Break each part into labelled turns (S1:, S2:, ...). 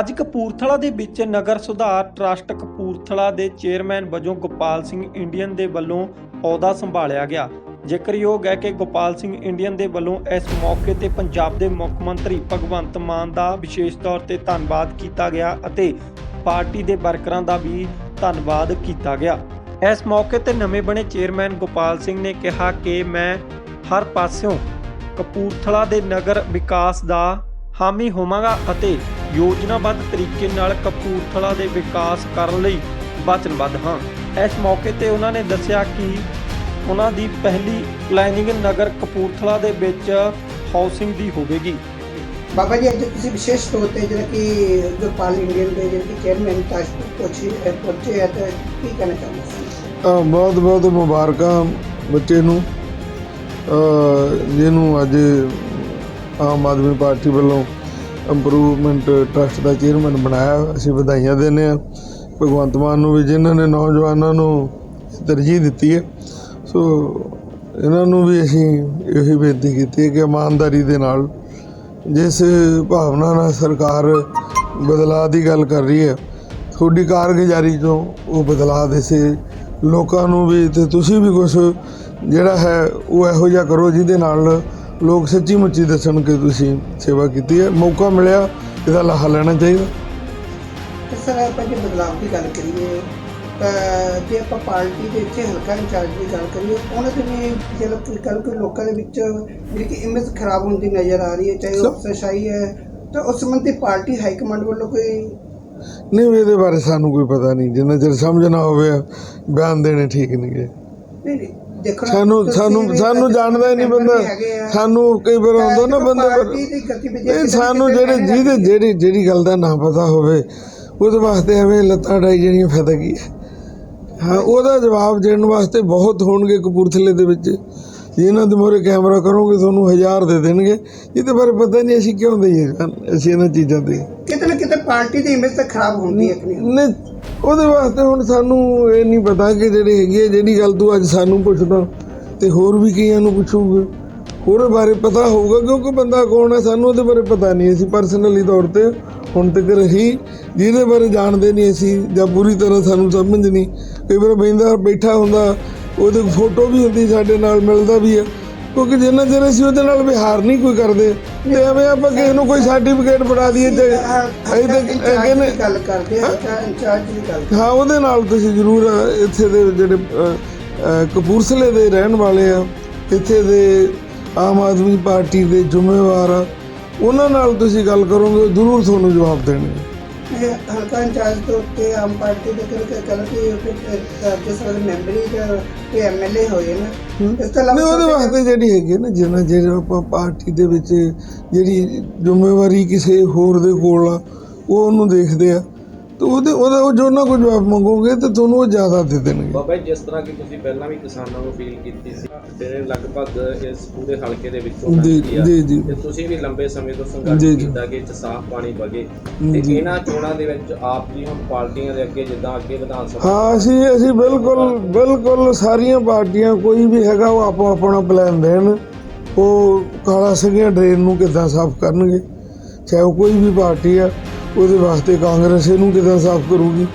S1: ਅੱਜ ਕਪੂਰਥਲਾ ਦੇ ਵਿੱਚ ਨਗਰ ਸੁਧਾਰ ਟਰੱਸਟ ਕਪੂਰਥਲਾ ਦੇ ਚੇਅਰਮੈਨ ਵਜੋਂ ਗੋਪਾਲ ਸਿੰਘ ਇੰਡੀਅਨ ਦੇ ਵੱਲੋਂ ਅਹੁਦਾ ਸੰਭਾਲਿਆ ਗਿਆ। ਜ਼ਿਕਰਯੋਗ ਹੈ ਕਿ ਗੋਪਾਲ ਸਿੰਘ ਇੰਡੀਅਨ ਦੇ ਵੱਲੋਂ ਇਸ ਮੌਕੇ ਤੇ ਪੰਜਾਬ ਦੇ ਮੁੱਖ ਮੰਤਰੀ ਭਗਵੰਤ ਮਾਨ ਦਾ ਵਿਸ਼ੇਸ਼ ਤੌਰ ਤੇ ਧੰਨਵਾਦ ਕੀਤਾ ਗਿਆ ਅਤੇ ਪਾਰਟੀ ਦੇ ਵਰਕਰਾਂ ਦਾ ਵੀ ਧੰਨਵਾਦ ਕੀਤਾ ਗਿਆ। ਇਸ ਮੌਕੇ ਤੇ ਨਵੇਂ ਬਣੇ ਚੇਅਰਮੈਨ ਗੋਪਾਲ ਸਿੰਘ ਨੇ ਕਿਹਾ ਕਿ ਮੈਂ ਹਰ ਪਾਸਿਓਂ ਕਪੂਰਥਲਾ ਦੇ ਨਗਰ ਵਿਕਾਸ ਦਾ ਹਾਮੀ ਹੋਵਾਂਗਾ ਅਤੇ ਯੋਜਨਾਬੱਧ ਤਰੀਕੇ ਨਾਲ ਕਪੂਰਥਲਾ ਦੇ ਵਿਕਾਸ ਕਰਨ ਲਈ ਵਚਨਬੱਧ ਹਾਂ। ਇਸ ਮੌਕੇ ਤੇ ਉਹਨਾਂ ਨੇ ਦੱਸਿਆ ਕਿ ਉਹਨਾਂ ਦੀ ਪਹਿਲੀ ਪਲੈਨਿੰਗ ਨਗਰ ਕਪੂਰਥਲਾ ਦੇ ਵਿੱਚ ਹਾਊਸਿੰਗ ਦੀ ਹੋਵੇਗੀ।
S2: ਬਾਬਾ ਜੀ ਅੱਜ ਤੁਸੀਂ ਵਿਸ਼ੇਸ਼ ਤੌਰ ਤੇ ਜਿਹੜਾ ਕਿ ਗੋਪਾਲ ਇੰਡੀਅਨ ਦੇ ਜਿਹੜੇ ਚੇਅਰਮੈਨ ਪਹੁੰਚੇ ਅਹ ਪਹੁੰਚੇ ਹੈ ਤਾਂ ਕੀ ਕਹਿਣਾ ਚਾਹੁੰਦੇ
S3: ਬਹੁਤ ਬਹੁਤ ਮੁਬਾਰਕਾਂ ਬੱਚੇ ਨੂੰ। ਜਿਹਨੂੰ ਅੱਜ ਆਮ ਆਦਮੀ ਪਾਰਟੀ ਵੱਲੋਂ ਇੰਪਰੂਵਮੈਂਟ ਟਰਸਟ ਦਾ ਚੇਅਰਮੈਨ ਬਣਾਇਆ, ਅਸੀਂ ਵਧਾਈਆਂ ਦਿੰਦੇ ਹਾਂ। ਭਗਵੰਤ ਮਾਨ ਨੂੰ ਵੀ, ਜਿਨ੍ਹਾਂ ਨੇ ਨੌਜਵਾਨਾਂ ਨੂੰ ਤਰਜੀਹ ਦਿੱਤੀ ਹੈ। ਸੋ ਇਹਨਾਂ ਨੂੰ ਵੀ ਅਸੀਂ ਇਹੀ ਬੇਨਤੀ ਕੀਤੀ ਹੈ ਕਿ ਇਮਾਨਦਾਰੀ ਦੇ ਨਾਲ ਜਿਸ ਭਾਵਨਾ ਨਾਲ ਸਰਕਾਰ ਬਦਲਾਅ ਦੀ ਗੱਲ ਕਰ ਰਹੀ ਹੈ, ਤੁਹਾਡੀ ਕਾਰਗੁਜ਼ਾਰੀ ਤੋਂ ਉਹ ਬਦਲਾਅ ਦੇਸੇ। ਲੋਕਾਂ ਨੂੰ ਵੀ ਤੇ ਤੁਸੀਂ ਵੀ ਕੁਝ ਜਿਹੜਾ ਹੈ, ਉਹ ਇਹੋ ਜਿਹਾ ਕਰੋ ਜਿਹਦੇ ਨਾਲ ਲੋਕ ਸੱਚੀ ਮੁੱਚੀ ਦੱਸਣ ਕਿ ਤੁਸੀਂ ਸੇਵਾ ਕੀਤੀ ਹੈ ਮੌਕਾ ਮਿਲਿਆ ਇਹਦਾ ਲਾਹਾ ਲੈਣਾ ਚਾਹੀਦਾ।
S2: ਸਰ ਆਪਾਂ ਜੇ ਬਦਲਾਅ ਦੀ ਗੱਲ ਕਰੀਏ ਤਾਂ ਜੇ ਆਪਾਂ ਪਾਰਟੀ ਦੇ ਵਿੱਚ ਹਲਕਾ ਇੰਚਾਰਜ ਦੀ ਗੱਲ ਕਰੀਏ ਉਹਨਾਂ ਦੇ ਵੀ ਜਿਹੜਾ ਕੱਲ ਕੋਈ ਲੋਕਾਂ ਦੇ ਵਿੱਚ ਜਿਹੜੀ ਕਿ ਇਮੇਜ ਖਰਾਬ ਹੁੰਦੀ ਨਜ਼ਰ ਆ ਰਹੀ ਹੈ ਚਾਹੇ ਉਹ ਅਫਸਰਸ਼ਾਹੀ ਹੈ ਤਾਂ ਉਸ ਸੰਬੰਧੀ ਪਾਰਟੀ ਹਾਈ ਕਮਾਂਡ ਵੱਲੋਂ ਕੋਈ
S3: ਨਹੀਂ ਇਹਦੇ ਬਾਰੇ ਸਾਨੂੰ ਕੋਈ ਪਤਾ ਨਹੀਂ। ਜਿੰਨਾ ਚਿਰ ਸਮਝ ਨਾ ਹੋਵੇ ਬਿਆਨ ਦੇਣੇ ਠੀਕ ਨਹੀਂ ਗੇ।
S2: ਨਹੀਂ ਨਹੀਂ।
S3: ਸਾਨੂੰ ਸਾਨੂੰ ਸਾਨੂੰ ਜਾਣਦਾ ਹੀ ਨਹੀਂ ਬੰਦਾ। ਸਾਨੂੰ ਕਈ ਵਾਰ ਆਉਂਦਾ ਨਾ ਬੰਦੇ
S2: ਦੀ ਨਾ
S3: ਸਾਨੂੰ ਜਿਹੜੇ ਜਿਹਦੇ ਜਿਹੜੀ ਜਿਹੜੀ ਗੱਲ ਦਾ ਨਾ ਪਤਾ ਹੋਵੇ ਉਹਦੇ ਵਾਸਤੇ ਐਵੇਂ ਲੱਤਾਂ ਡਾਈ ਜਿਹੜੀਆਂ ਫਾਇਦਾ ਕੀ ਹੈ? ਹਾਂ ਉਹਦਾ ਜਵਾਬ ਦੇਣ ਵਾਸਤੇ ਬਹੁਤ ਹੋਣਗੇ ਕਪੂਰਥਲੇ ਦੇ ਵਿੱਚ। ਇਹਨਾਂ ਦੇ ਮੋਰੇ ਕੈਮਰਾ ਕਰੋਗੇ ਤੁਹਾਨੂੰ ਹਜ਼ਾਰ ਦੇ ਦੇਣਗੇ। ਇਹਦੇ ਬਾਰੇ ਪਤਾ ਨਹੀਂ ਅਸੀਂ ਕਿਉਂ ਦਈਏ ਅਸੀਂ ਇਹਨਾਂ ਚੀਜ਼ਾਂ ਤੇ।
S2: ਕਿਤੇ ਨਾ ਕਿਤੇ ਪਾਰਟੀ ਦੀ ਇਮੇਜ ਤਾਂ ਖਰਾਬ ਹੁੰਦੀ ਹੈ ਕਿ ਨਹੀਂ
S3: ਉਹਦੇ ਵਾਸਤੇ ਹੁਣ ਸਾਨੂੰ ਇਹ ਨਹੀਂ ਪਤਾ ਕਿ ਜਿਹੜੇ ਹੈਗੇ ਆ, ਜਿਹੜੀ ਗੱਲ ਤੂੰ ਅੱਜ ਸਾਨੂੰ ਪੁੱਛਦਾ ਤੇ ਹੋਰ ਵੀ ਕਈਆਂ ਨੂੰ ਪੁੱਛੂਗੇ। ਉਹਦੇ ਬਾਰੇ ਪਤਾ ਹੋਊਗਾ ਕਿਉਂਕਿ ਬੰਦਾ ਕੌਣ ਹੈ ਸਾਨੂੰ ਉਹਦੇ ਬਾਰੇ ਪਤਾ ਨਹੀਂ। ਅਸੀਂ ਪਰਸਨਲੀ ਤੌਰ ਤੇ ਹੁਣ ਤੱਕ ਰਹੀ ਜਿਹਦੇ ਬਾਰੇ ਜਾਣਦੇ ਨਹੀਂ ਅਸੀਂ ਜਾਂ ਪੂਰੀ ਤਰ੍ਹਾਂ ਸਾਨੂੰ ਸਮਝ ਨਹੀਂ। ਕਈ ਵਾਰ ਬੈਂਦਾ ਬੈਠਾ ਹੁੰਦਾ ਉਹਦੇ ਫੋਟੋ ਵੀ ਹੁੰਦੀ ਸਾਡੇ ਨਾਲ ਮਿਲਦਾ ਵੀ ਹੈ ਕਿਉਂਕਿ ਜਿੰਨਾ ਚਿਰ ਅਸੀਂ ਉਹਦੇ ਨਾਲ ਵਿਹਾਰ ਨਹੀਂ ਕੋਈ ਕਰਦੇ ਤੇ ਐਵੇਂ ਆਪਾਂ ਕਿਸੇ ਨੂੰ ਕੋਈ ਸਰਟੀਫਿਕੇਟ ਫੜਾ ਦਈਏ ਤੇ ਅਸੀਂ ਤਾਂ
S2: ਗੱਲ ਕਰਦੇ ਹਾਂ ਇੰਚਾਰਜ ਦੀ ਗੱਲ
S3: ਹਾਂ ਉਹਦੇ ਨਾਲ ਤੁਸੀਂ ਜ਼ਰੂਰ ਇੱਥੇ ਦੇ ਜਿਹੜੇ ਕਪੂਰਥਲੇ ਦੇ ਰਹਿਣ ਵਾਲੇ ਆ ਇੱਥੇ ਦੇ ਆਮ ਆਦਮੀ ਪਾਰਟੀ ਦੇ ਜ਼ਿੰਮੇਵਾਰ ਆ ਉਹਨਾਂ ਨਾਲ ਤੁਸੀਂ ਗੱਲ ਕਰੋਗੇ ਜ਼ਰੂਰ ਤੁਹਾਨੂੰ ਜਵਾਬ ਦੇਣਗੇ।
S2: ਜਿਸ ਵੇਲੇ ਮੈਂਬਰੀ ਜਾਂ ਤੇ ਐਮਐਲਏ ਹੋਏ ਨਾ। ਇਸ ਤੋਂ
S3: ਨਹੀਂ ਉਹਦੇ ਵਾਸਤੇ ਜਿਹੜੀ ਹੈਗੀ ਨਾ ਜਿਹਨਾਂ ਜਿਹੜਾ ਆਪਾਂ ਪਾਰਟੀ ਦੇ ਵਿੱਚ ਜਿਹੜੀ ਜ਼ਿੰਮੇਵਾਰੀ ਕਿਸੇ ਹੋਰ ਦੇ ਕੋਲ ਆ ਉਹ ਉਹਨੂੰ ਦੇਖਦੇ ਆ। ਤੇ ਉਹਦੇ ਉਹਦਾ ਉਹ ਜੋ ਨਾ ਕੋਈ ਜਵਾਬ ਮੰਗੋਗੇ ਤੇ ਤੁਹਾਨੂੰ ਉਹ ਜ਼ਿਆਦਾ ਦੇ ਦੇਣਗੇ।
S4: ਬਾਬਾ ਜੀ ਜਿਸ ਤਰ੍ਹਾਂ ਕਿ ਤੁਸੀਂ ਪਹਿਲਾਂ ਵੀ ਕਿਸਾਨਾਂ ਨੂੰ ਅਪੀਲ ਕੀਤੀ ਸੀ ਜਿਹੜੇ ਲਗਭਗ ਇਸ ਪੂਰੇ ਹਲਕੇ ਦੇ ਵਿੱਚੋਂ
S3: ਜੀ
S4: ਆ
S3: ਜੀ ਜੀ।
S4: ਤੇ ਤੁਸੀਂ ਵੀ ਲੰਬੇ ਸਮੇਂ ਤੋਂ ਸੰਘਰਸ਼
S3: ਜੀ, ਜੀ।
S4: ਕੀਤਾ ਕਿ ਇੱਥੇ ਸਾਫ਼ ਪਾਣੀ ਵਗੇ। ਤੇ
S3: ਜੀ।
S4: ਇਹਨਾਂ ਚੋਣਾਂ ਦੇ ਵਿੱਚ ਆਪ ਜੀ ਹੁਣ ਪਾਰਟੀਆਂ ਦੇ ਅੱਗੇ ਜਿੱਦਾਂ ਅੱਗੇ ਵਿਧਾਨ ਸਭਾ
S3: ਹਾਂ ਅਸੀਂ ਅਸੀਂ ਬਿਲਕੁਲ ਬਿਲਕੁਲ ਸਾਰੀਆਂ ਪਾਰਟੀਆਂ ਕੋਈ ਵੀ ਹੈਗਾ ਉਹ ਆਪੋ ਆਪਣਾ ਪਲਾਨ ਦੇਣ। ਉਹ ਕਾਲਾ ਸਿੰਘਿਆ ਡਰੇਨ ਨੂੰ ਕਿੱਦਾਂ ਸਾਫ਼ ਕਰਨਗੇ ਚਾਹੇ ਉਹ ਕੋਈ ਵੀ ਪਾਰਟੀ ਆ। ਉਹਦੇ ਵਾਸਤੇ ਕਾਂਗਰਸ ਇਹਨੂੰ ਕਿੱਦਾਂ ਸਾਫ਼ ਕਰੂਗੀ?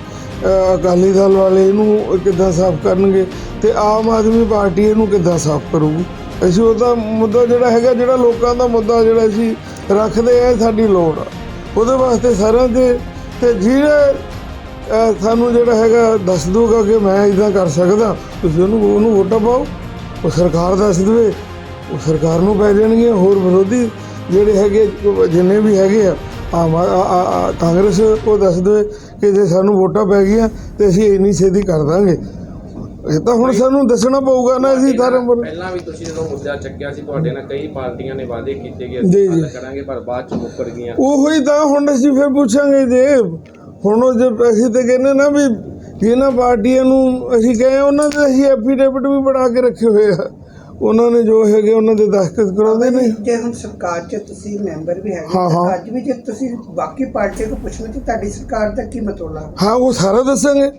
S3: ਅਕਾਲੀ ਦਲ ਵਾਲੇ ਇਹਨੂੰ ਕਿੱਦਾਂ ਸਾਫ਼ ਕਰਨਗੇ? ਤੇ ਆਮ ਆਦਮੀ ਪਾਰਟੀ ਇਹਨੂੰ ਕਿੱਦਾਂ ਸਾਫ਼ ਕਰੂਗੀ? ਅਸੀਂ ਉਹਦਾ ਮੁੱਦਾ ਜਿਹੜਾ ਹੈਗਾ, ਜਿਹੜਾ ਲੋਕਾਂ ਦਾ ਮੁੱਦਾ ਜਿਹੜਾ ਅਸੀਂ ਰੱਖਦੇ ਆ, ਇਹ ਸਾਡੀ ਲੋੜ ਆ। ਉਹਦੇ ਵਾਸਤੇ ਸਾਰਿਆਂ ਦੇ ਤੇ ਜਿਹੜੇ ਸਾਨੂੰ ਜਿਹੜਾ ਹੈਗਾ, ਦੱਸ ਦੂਗਾ ਕਿ ਮੈਂ ਇਦਾਂ ਕਰ ਸਕਦਾ, ਤੁਸੀਂ ਉਹਨੂੰ ਉਹਨੂੰ ਵੋਟਾਂ ਪਾਓ। ਉਹ ਸਰਕਾਰ ਦੱਸ ਦੇਵੇ, ਉਹ ਸਰਕਾਰ ਨੂੰ ਪੈ ਜਾਣਗੇ ਹੋਰ ਵਿਰੋਧੀ ਜਿਹੜੇ ਹੈਗੇ, ਜਿੰਨੇ ਵੀ ਹੈਗੇ ਆ ਆਮ ਆ- ਆ- ਕਾਂਗਰਸ ਉਹ ਦੱਸ ਦੇਵੇ ਕਿ ਜੇ ਸਾਨੂੰ ਵੋਟਾਂ ਪੈ ਗਈਆਂ ਤੇ ਅਸੀਂ ਇੰਨੀ ਛੇਤੀ ਕਰ ਦਾਂਗੇ। ਇਹ ਤਾਂ ਹੁਣ ਸਾਨੂੰ ਦੱਸਣਾ ਪਊਗਾ ਨਾ ਅਸੀਂ ਸਾਰੇ ਮੁਲ-
S4: ਪਹਿਲਾਂ ਵੀ ਤੁਸੀਂ ਜਦੋਂ ਮੁੱਦਾ ਚੱਕਿਆ ਸੀ ਤੁਹਾਡੇ ਨਾਲ ਕਈ ਪਾਰਟੀਆਂ ਨੇ ਵਾਅਦੇ ਕੀਤੇ ਕਿ
S3: ਜੀ,
S4: ਅਸੀਂ
S3: ਜੀ।
S4: ਹੱਲ ਕਰਾਂਗੇ ਪਰ ਬਾਅਦ ਚ ਮੁੱਕਰ ਗਈਆਂ।
S3: ਉਹੋ ਤਾਂ ਹੁਣ ਅਸੀਂ ਫਿਰ ਪੁੱਛਾਂਗੇ ਜੇ। ਹੁਣ ਉਹ ਜੇ ਅਸੀਂ ਤੇ ਕਹਿੰਦੇ ਨਾ ਵੀ ਜਿਹਨਾਂ ਪਾਰਟੀਆਂ ਨੂੰ ਅਸੀਂ ਕਹੇ ਉਹਨਾਂ ਦੇ ਅਸੀਂ ਐਫੀਡੇਵਿਟ ਵੀ ਬਣਾ ਕੇ ਰੱਖੇ ਹੋਏ ਆ। ਉਹਨਾਂ ਨੇ ਜੋ ਹੈਗੇ ਉਹਨਾਂ ਦੇ ਦਸਤਖਤ ਕਰਾਉਂਦੇ ਨੇ।
S2: ਜੇ ਹੁਣ ਸਰਕਾਰ 'ਚ ਤੁਸੀਂ ਮੈਂਬਰ ਵੀ ਹੈਗੇ
S3: ਹਾਂ।
S2: ਅੱਜ ਵੀ ਜੇ ਤੁਸੀਂ ਬਾਕੀ ਪਾਰਟੀਆਂ ਤੋਂ ਪੁੱਛਣਾ ਕਿ ਤੁਹਾਡੀ ਸਰਕਾਰ ਦਾ ਕੀ ਮਤੋਲਾ
S3: ਹਾਂ ਉਹ ਸਾਰਾ ਦੱਸਾਂਗੇ।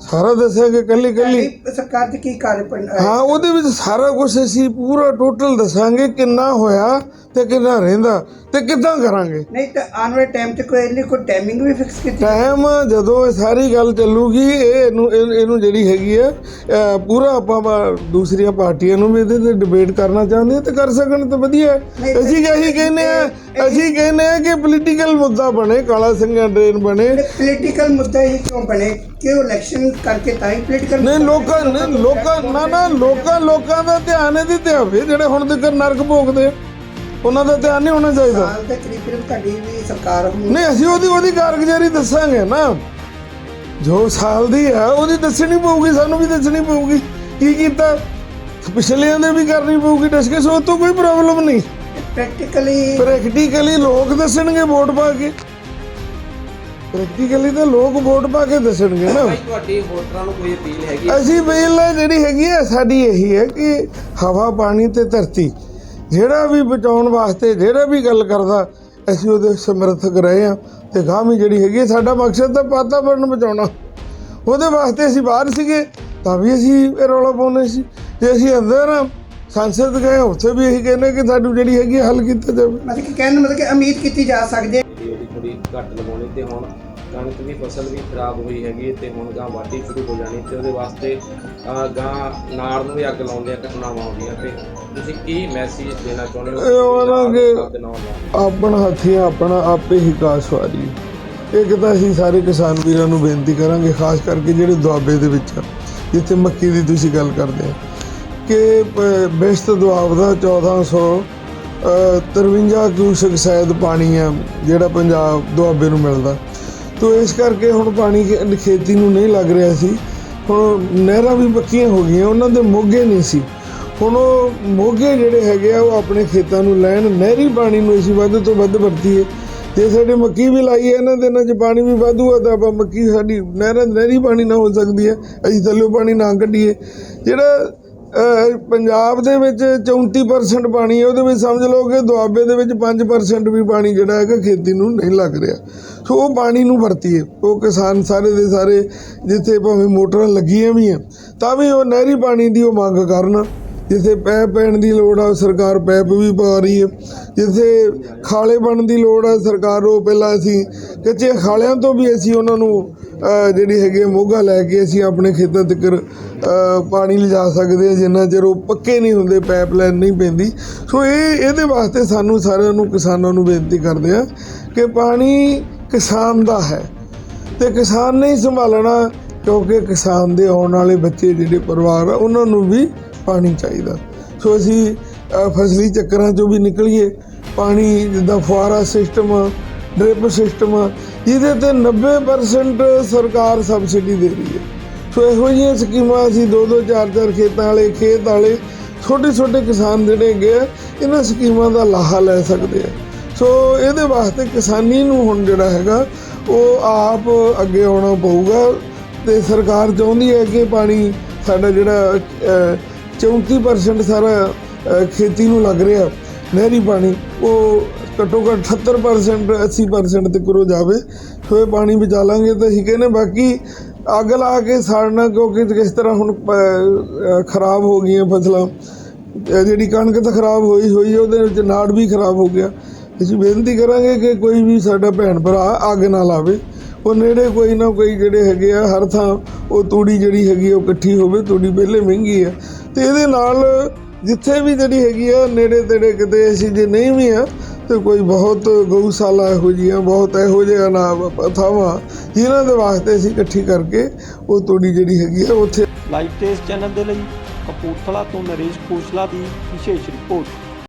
S3: ਸਾਰਾ ਦੱਸਾਂਗੇ ਕੱਲੀ ਕੱਲੀ।
S2: ਇਹ ਸਰਕਾਰ ਦੇ ਕੀ ਕਾਰਜ
S3: ਹਾਂ ਉਹਦੇ ਵਿੱਚ ਸਾਰਾ ਕੁਝ ਅਸੀਂ ਪੂਰਾ ਟੋਟਲ ਦੱਸਾਂਗੇ ਕਿੰਨਾ ਹੋਇਆ ਤੇ ਕਿੰਨਾ ਰਹਿੰਦਾ ਤੇ ਕਿੱਦਾਂ ਕਰਾਂਗੇ।
S2: ਨਹੀਂ ਤਾਂ ਆਉਣ ਵਾਲੇ ਟਾਈਮ 'ਚ ਕੋਈ ਇਹਦੀ ਕੋਈ ਟਾਈਮਿੰਗ ਵੀ ਫਿਕਸ ਕੀਤੀ?
S3: ਟਾਈਮ ਜਦੋਂ ਇਹ ਸਾਰੀ ਗੱਲ ਚੱਲੂਗੀ ਇਹ ਇਹਨੂੰ ਇਹ- ਇਹਨੂੰ ਜਿਹੜੀ ਹੈਗੀ ਆ ਅਹ ਪੂਰਾ ਆਪਾਂ ਵਾ- ਦੂਸਰੀਆਂ ਪਾਰਟੀਆਂ ਨੂੰ ਵੀ ਇਹਦੇ ਤੇ ਡਿਬੇਟ ਕਰਨਾ ਚਾਹੁੰਦੇ ਆ ਤੇ ਕਰ ਸਕਣ ਤਾਂ ਵਧੀਆ। ਹੈ।
S2: ਨਹੀਂ,
S3: ਅਸੀਂ ਕਹੀ ਕਹਿੰਦੇ ਆ ਅਸੀਂ ਕਹਿੰਦੇ ਆ ਕਿ ਪੋਲੀਟੀਕਲ ਮੁੱਦਾ ਬਣੇ ਕਾਲਾ ਸਿੰਘਾਂ ਡਰੇਨ ਬਣੇ।
S2: ਪੋਲੀਟੀਕਲ ਮੁੱਦਾ ਹੀ ਕਿਉਂ ਬਣੇ? ਕਿ ਇਲੈਕਸ਼ਨ ਕਰਕੇ ਤਾਂ ਹੀ ਪੋਲੀਟੀਕਲ
S3: ਨਹੀਂ ਲੋਕਾਂ ਨੇ ਲੋਕਾਂ ਨਾ ਨਾ ਲੋਕਾਂ ਲੋਕਾਂ ਦਾ ਧਿਆਨ ਇਹਦੇ ਤੇ ਹੋਵੇ ਜਿਹੜੇ ਹੁਣ ਤੱਕ ਨਰਕ ਭੋਗਦੇ ਆ। ਉਹਨਾਂ ਦਾ ਧਿਆਨ ਨਹੀਂ ਹੋਣਾ ਚਾਹੀਦਾ।
S2: ਸਾਲ ਦੇ ਕਰੀਬ ਕਰੀਬ ਤੁਹਾਡੀ ਵੀ ਸਰਕਾਰ ਹੋਣੀ
S3: ਨਹੀਂ ਅਸੀਂ ਉਹਦੀ ਉਹਦੀ ਕਾਰਗੁਜ਼ਾਰੀ ਦੱਸਾਂਗੇ ਨਾ। ਜੋ ਸਾਲ ਦੀ ਹੈ ਉਹਦੀ ਦੱਸਣੀ ਪਊਗੀ ਸਾਨੂੰ ਵੀ ਦੱਸਣੀ ਪਊਗੀ। ਕੀ ਕੀਤਾ? ਪਿਛਲਿਆਂ ਦੇ ਵੀ ਕਰਨੀ ਪਊਗੀ ਡਿਸਕਸ ਉਹ ਤੋਂ ਕੋਈ ਪ੍ਰੋਬਲਮ ਨਹੀਂ।
S2: ਪ੍ਰੈਕਟੀਕਲੀ
S3: ਪ੍ਰੈਕਟੀਕਲੀ ਲੋਕ ਦੱਸਣਗੇ ਵੋਟ ਪਾ ਕੇ। ਪ੍ਰੈਕਟੀਕਲੀ ਤਾਂ ਲੋਕ ਵੋਟ ਪਾ ਕੇ ਦੱਸਣਗੇ ਨਾ।
S4: ਭਾਈ ਤੁਹਾਡੀ ਵੋਟਰਾਂ ਨੂੰ ਕੋਈ ਅਪੀਲ ਹੈਗੀ?
S3: ਅਸੀਂ ਬਿੱਲ ਜਿਹੜੀ ਹੈਗੀ ਹੈ ਸਾਡੀ ਇਹੀ ਹੈ ਕਿ ਹਵਾ ਪਾਣੀ ਤੇ ਧਰਤੀ ਜਿਹੜਾ ਵੀ ਬਚਾਉਣ ਵਾਸਤੇ ਜਿਹੜਾ ਵੀ ਗੱਲ ਕਰਦਾ ਅਸੀਂ ਉਹਦੇ ਸਮਰਥਕ ਰਹੇ ਆ ਤੇ ਗਾਂ ਵੀ ਜਿਹੜੀ ਹੈਗੀ ਸਾਡਾ ਮਕਸਦ ਤਾਂ ਵਾਤਾਵਰਨ ਬਚਾਉਣਾ। ਉਹਦੇ ਵਾਸਤੇ ਅਸੀਂ ਬਾਹਰ ਸੀਗੇ ਤਾਂ ਵੀ ਅਸੀਂ ਇਹ ਰੌਲਾ ਪਾਉਂਦੇ ਸੀ। ਜੇ ਅਸੀਂ ਅੰਦਰ ਆ ਸੰਸਦ ਗਏ ਉੱਥੇ ਵੀ ਇਹੀ ਕਹਿੰਦੇ ਕਿ ਸਾਡੀ ਜਿਹੜੀ ਹੈਗੀ ਹੱਲ ਕੀਤਾ ਜਾਵੇ।
S2: ਮਤਲਬ ਕਿ ਕਹਿਣ ਦਾ ਮਤਲਬ ਕਿ ਉਮੀਦ ਕੀਤੀ ਜਾ ਸਕਦੀ ਹੈ।
S4: ਕਿ ਉਹਦੀ ਥੋੜੀ ਘੱਟ ਲਗਾਉਣੀ ਤੇ ਹੁਣ ਕਣਕ ਦੀ ਫਸਲ ਵੀ ਖਰਾਬ ਹੋਈ ਹੈਗੀ ਤੇ ਹੁਣ ਗਾਂ ਵਾਢੀ ਸ਼ੁਰੂ ਹੋ ਜਾਣੀ ਤੇ ਉਹਦੇ ਵਾਸਤੇ ਅਹ, ਗਾਂ ਨਾੜ ਨੂੰ ਵੀ ਅੱਗ ਲਾਉਣ ਦੀਆਂ ਘਟਨਾਵਾਂ ਆਉਂਦੀਆਂ ਤੇ ਤੁਸੀਂ ਕੀ ਮੈਸੇਜ ਦੇਣਾ ਚਾਹੁੰਦੇ ਹੋ?
S3: ਇਹ ਉਹਨਾਂ
S4: ਦੇ ਨੌਜਵਾਨ
S3: ਆਪਣਾ ਹੱਥੀਂ ਆਪਣਾ ਆਪੇ ਹੀ ਕਾਸ ਵਾਰੀ ਇੱਕ ਤਾਂ ਅਸੀਂ ਸਾਰੇ ਕਿਸਾਨ ਵੀਰਾਂ ਨੂੰ ਬੇਨਤੀ ਕਰਾਂਗੇ ਖਾਸ ਕਰਕੇ ਜਿਹੜੇ ਦੁਆਬੇ ਦੇ ਵਿੱਚ ਆ, ਜਿੱਥੇ ਮੱਕੀ ਦੀ ਤੁਸੀਂ ਗੱਲ ਕਰਦੇ ਆ। ਕਿ ਬਿਸ਼ਤ ਦੁਆਬ ਦਾ 1400 ਅ, 53 ਕਿਊਸਕ ਸ਼ਾਇਦ ਪਾਣੀ ਆ ਜਿਹੜਾ ਪੰਜਾਬ ਦੁਆਬੇ ਨੂੰ ਮਿਲਦਾ। ਤੋ ਇਸ ਕਰਕੇ ਹੁਣ ਪਾਣੀ ਖੇਤੀ ਨੂੰ ਨਹੀਂ ਲੱਗ ਰਿਹਾ ਸੀ। ਹੁਣ ਨਹਿਰਾਂ ਵੀ ਪੱਕੀਆਂ ਹੋ ਗਈਆਂ ਉਹਨਾਂ ਦੇ ਮੋਗੇ ਨਹੀਂ ਸੀ। ਹੁਣ ਉਹ ਮੋਗੇ ਜਿਹੜੇ ਹੈਗੇ ਆ ਉਹ ਆਪਣੇ ਖੇਤਾਂ ਨੂੰ ਲੈਣ ਨਹਿਰੀ ਪਾਣੀ ਨੂੰ ਅਸੀਂ ਵੱਧ ਤੋਂ ਵੱਧ ਵਰਤੀਏ। ਜੇ ਸਾਡੇ ਮੱਕੀ ਵੀ ਲਾਈ ਹੈ ਇਹਨਾਂ ਦਿਨਾਂ 'ਚ ਪਾਣੀ ਵੀ ਵਾਧੂ ਆ ਤਾਂ ਆਪਾਂ ਮੱਕੀ ਸਾਡੀ ਨਹਿਰਾਂ ਨਹਿਰੀ ਪਾਣੀ ਨਾ ਹੋ ਸਕਦੀ ਹੈ ਅਸੀਂ ਥੱਲੇ ਪਾਣੀ ਨਾ ਕੱਢੀਏ। ਜਿਹੜਾ ਪੰਜਾਬ ਦੇ ਵਿੱਚ 34% ਪਾਣੀ ਹੈ, ਉਹਦੇ ਵਿੱਚ ਸਮਝ ਲਓ ਕਿ ਦੁਆਬੇ ਦੇ ਵਿੱਚ 5% ਵੀ ਪਾਣੀ ਜਿਹੜਾ ਹੈਗਾ ਖੇਤੀ ਨੂੰ ਨਹੀਂ ਲੱਗ ਰਿਹਾ। ਸੋ ਉਹ ਪਾਣੀ ਨੂੰ ਵਰਤੀਏ ਉਹ ਕਿਸਾਨ ਸਾਰੇ ਦੇ ਸਾਰੇ ਜਿੱਥੇ ਭਾਵੇਂ ਮੋਟਰਾਂ ਲੱਗੀਆਂ ਵੀ ਆ ਤਾਂ ਵੀ ਉਹ ਨਹਿਰੀ ਪਾਣੀ ਦੀ ਉਹ ਮੰਗ ਕਰਨ। ਜਿੱਥੇ ਪੈਪ ਪੈਣ ਦੀ ਲੋੜ ਆ, ਸਰਕਾਰ ਪੈਪ ਵੀ ਪਾ ਰਹੀ ਹੈ। ਜਿੱਥੇ ਖਾਲੇ ਬਣਨ ਦੀ ਲੋੜ ਆ, ਸਰਕਾਰ ਉਹ ਪਹਿਲਾਂ ਅਸੀਂ ਕੱਚੇ ਖਾਲਿਆਂ ਤੋਂ ਵੀ ਅਸੀਂ ਉਹਨਾਂ ਨੂੰ ਜਿਹੜੀ ਹੈਗੀ ਆ, ਮੋਗਾ ਲੈ ਕੇ ਅਸੀਂ ਆਪਣੇ ਖੇਤਾਂ ਤੱਕ ਪਾਣੀ ਲਿਜਾ ਸਕਦੇ ਹਾਂ, ਜਿੰਨਾ ਚਿਰ ਉਹ ਪੱਕੇ ਨਹੀਂ ਹੁੰਦੇ, ਪਾਈਪਲਾਈਨ ਨਹੀਂ ਪੈਂਦੀ। ਸੋ ਇਹ, ਇਹਦੇ ਵਾਸਤੇ ਸਾਨੂੰ ਸਾਰਿਆਂ ਨੂੰ, ਕਿਸਾਨਾਂ ਨੂੰ ਬੇਨਤੀ ਕਰਦੇ ਆ ਕਿ ਪਾਣੀ ਕਿਸਾਨ ਦਾ ਹੈ ਤੇ ਕਿਸਾਨ ਨੇ ਹੀ ਸੰਭਾਲਣਾ, ਕਿਉਂਕਿ ਕਿਸਾਨ ਦੇ ਆਉਣ ਵਾਲੇ ਬੱਚੇ, ਜਿਹੜੇ ਪਰਿਵਾਰ ਆ, ਉਹਨਾਂ ਨੂੰ ਵੀ ਪਾਣੀ ਚਾਹੀਦਾ। ਸੋ ਅਸੀਂ ਫਸਲੀ ਚੱਕਰਾਂ ਚੋਂ ਵੀ ਨਿਕਲੀਏ। ਪਾਣੀ ਜਿੱਦਾਂ ਫੁਆਰਾ ਸਿਸਟਮ, ਡ੍ਰਿਪ ਸਿਸਟਮ, ਜਿਹਦੇ ਤੇ 90% ਸਰਕਾਰ ਸਬਸਿਡੀ ਦੇ ਰਹੀ ਹੈ। ਸੋ ਇਹੋ ਜਿਹੀਆਂ ਸਕੀਮਾਂ ਅਸੀਂ ਦੋ ਦੋ ਚਾਰ ਚਾਰ ਖੇਤਾਂ ਵਾਲੇ, ਖੇਤ ਵਾਲੇ ਛੋਟੇ ਛੋਟੇ ਕਿਸਾਨ ਜਿਹੜੇ ਹੈਗੇ ਆ, ਇਹਨਾਂ ਸਕੀਮਾਂ ਦਾ ਲਾਹਾ ਲੈ ਸਕਦੇ ਆ। ਸੋ ਇਹਦੇ ਵਾਸਤੇ ਕਿਸਾਨੀ ਨੂੰ ਹੁਣ ਜਿਹੜਾ ਹੈਗਾ, ਉਹ ਆਪ ਅੱਗੇ ਆਉਣਾ ਪਊਗਾ ਤੇ ਸਰਕਾਰ ਚਾਹੁੰਦੀ ਹੈ ਕਿ ਪਾਣੀ ਸਾਡਾ ਜਿਹੜਾ 34% ਸਾਰਾ ਖੇਤੀ ਨੂੰ ਲੱਗ ਰਿਹਾ ਨਹਿਰੀ ਪਾਣੀ। ਉਹ ਘੱਟੋ ਘੱਟ 78% 80% ਤੱਕ ਹੋ ਜਾਵੇ। ਸੋ ਇਹ ਪਾਣੀ ਬਚਾ ਲਾਂਗੇ ਤਾਂ ਅਸੀਂ ਕਹਿੰਦੇ ਬਾਕੀ ਅੱਗ ਲਾ ਕੇ ਸਾੜਨਾ, ਕਿਉਂਕਿ ਕਿਸ ਤਰ੍ਹਾਂ ਹੁਣ ਖਰਾਬ ਹੋ ਗਈਆਂ ਫਸਲਾਂ। ਜਿਹੜੀ ਕਣਕ ਤਾਂ ਖਰਾਬ ਹੋਈ ਹੋਈ ਉਹਦੇ ਵਿੱਚ ਨਾੜ ਵੀ ਖਰਾਬ ਹੋ ਗਿਆ। ਅਸੀਂ ਬੇਨਤੀ ਕਰਾਂਗੇ ਕਿ ਕੋਈ ਵੀ ਸਾਡਾ ਭੈਣ ਭਰਾ ਅੱਗ ਨਾ ਲਾਵੇ। ਉਹ ਨੇੜੇ ਕੋਈ ਨਾ ਕੋਈ ਜਿਹੜੇ ਹੈਗੇ ਆ, ਹਰ ਥਾਂ ਉਹ ਤੂੜੀ ਜਿਹੜੀ ਹੈਗੀ ਆ, ਉਹ ਇਕੱਠੀ ਹੋਵੇ। ਤੂੜੀ ਪਹਿਲੇ ਮਹਿੰਗੀ ਆ। ਤੇ ਇਹਦੇ ਨਾਲ ਜਿੱਥੇ ਵੀ ਜਿਹੜੀ ਹੈਗੀ ਆ, ਨੇੜੇ ਤੇੜੇ ਕਿਤੇ ਅਸੀਂ ਜੇ ਨਹੀਂ ਵੀ ਆ, ਤੇ ਕੋਈ ਬਹੁਤ ਗਊਸ਼ਾਲਾ ਇਹੋ ਜਿਹੀਆਂ, ਬਹੁਤ ਇਹੋ ਜਿਹਾ ਨਾ ਥਾਵਾਂ ਜਿਨ੍ਹਾਂ ਦੇ ਵਾਸਤੇ ਅਸੀਂ ਇਕੱਠੀ ਕਰਕੇ ਉਹ ਤੂੜੀ ਜਿਹੜੀ ਹੈਗੀ ਆ, ਉੱਥੇ
S1: ਲਾਈਵ ਟੇਸਟ ਚੈਨਲ ਦੇ ਲਈ ਕਪੂਰਥਲਾ ਤੋਂ ਨਰੇਸ਼ ਖੋਸਲਾ ਦੀ ਵਿਸ਼ੇਸ਼ ਰਿਪੋਰਟ।